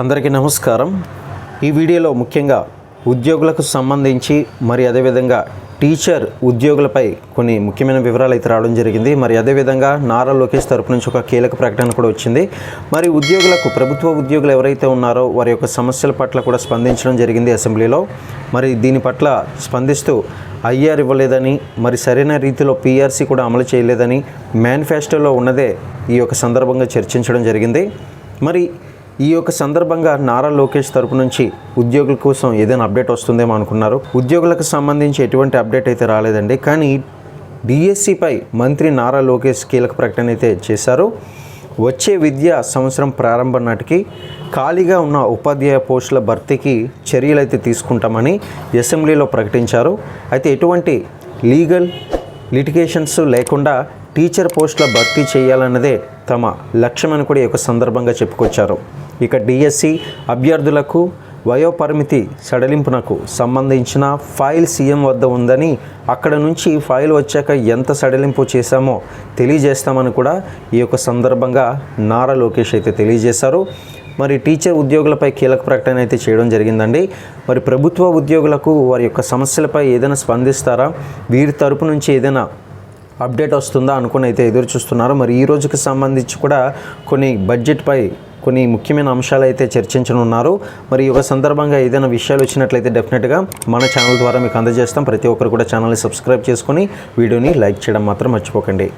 అందరికీ నమస్కారం. ఈ వీడియోలో ముఖ్యంగా ఉద్యోగులకు సంబంధించి మరి అదేవిధంగా టీచర్ ఉద్యోగులపై కొన్ని ముఖ్యమైన వివరాలు అయితే రావడం జరిగింది. మరి అదేవిధంగా నారా లోకేష్ తరపు నుంచి ఒక కీలక ప్రకటన కూడా వచ్చింది. మరి ఉద్యోగులకు ప్రభుత్వ ఉద్యోగులు ఎవరైతే ఉన్నారో వారి యొక్క సమస్యల పట్ల కూడా స్పందించడం జరిగింది అసెంబ్లీలో. మరి దీని పట్ల స్పందిస్తూ ఐఆర్ ఇవ్వలేదని మరి సరైన రీతిలో పీఆర్సీ కూడా అమలు చేయలేదని మేనిఫెస్టోలో ఉన్నదే ఈ యొక్క సందర్భంగా చర్చించడం జరిగింది. మరి ఈ యొక్క సందర్భంగా నారా లోకేష్ తరపు నుంచి ఉద్యోగుల కోసం ఏదైనా అప్డేట్ వస్తుందేమో అనుకున్నారు. ఉద్యోగులకు సంబంధించి ఎటువంటి అప్డేట్ అయితే రాలేదండి. కానీ డిఎస్సిపై మంత్రి నారా లోకేష్ కీలక ప్రకటన అయితే చేశారు. వచ్చే విద్యా సంవత్సరం ప్రారంభం నాటికి ఖాళీగా ఉన్న ఉపాధ్యాయ పోస్టుల భర్తీకి చర్యలు అయితే తీసుకుంటామని అసెంబ్లీలో ప్రకటించారు. అయితే ఎటువంటి లీగల్ లిటిగేషన్స్ లేకుండా టీచర్ పోస్టుల భర్తీ చేయాలన్నదే తమ లక్ష్యమని కూడా ఈ యొక్క సందర్భంగా చెప్పుకొచ్చారు. ఇక డిఎస్సి అభ్యర్థులకు వయోపరిమితి సడలింపునకు సంబంధించిన ఫైల్ సీఎం వద్ద ఉందని అక్కడ నుంచి ఫైల్ వచ్చాక ఎంత సడలింపు చేశామో తెలియజేస్తామని కూడా ఈ యొక్క సందర్భంగా నారా లోకేష్ అయితే తెలియజేశారు. మరి టీచర్ ఉద్యోగులపై కీలక ప్రకటన అయితే చేయడం జరిగిందండి. మరి ప్రభుత్వ ఉద్యోగులకు వారి యొక్క సమస్యలపై ఏదైనా స్పందిస్తారా? వీరి తరపు నుంచి ఏదైనా అప్డేట్ వస్తుందా అనుకుని అయితే ఎదురు చూస్తున్నారు మరి ఈ రోజుకి సంబంధించి కూడా కొన్ని బడ్జెట్పై కొన్ని ముఖ్యమైన అంశాలు అయితే చర్చించనున్నారు. మరి ఈ సందర్భంగా ఏదైనా విషయాలు వచ్చినట్లయితే డెఫినెట్గా మన ఛానల్ ద్వారా మీకు అందజేస్తాం. ప్రతి ఒక్కరు కూడా ఛానల్ని సబ్స్క్రైబ్ చేసుకొని వీడియోని లైక్ చేయడం మాత్రం మర్చిపోకండి.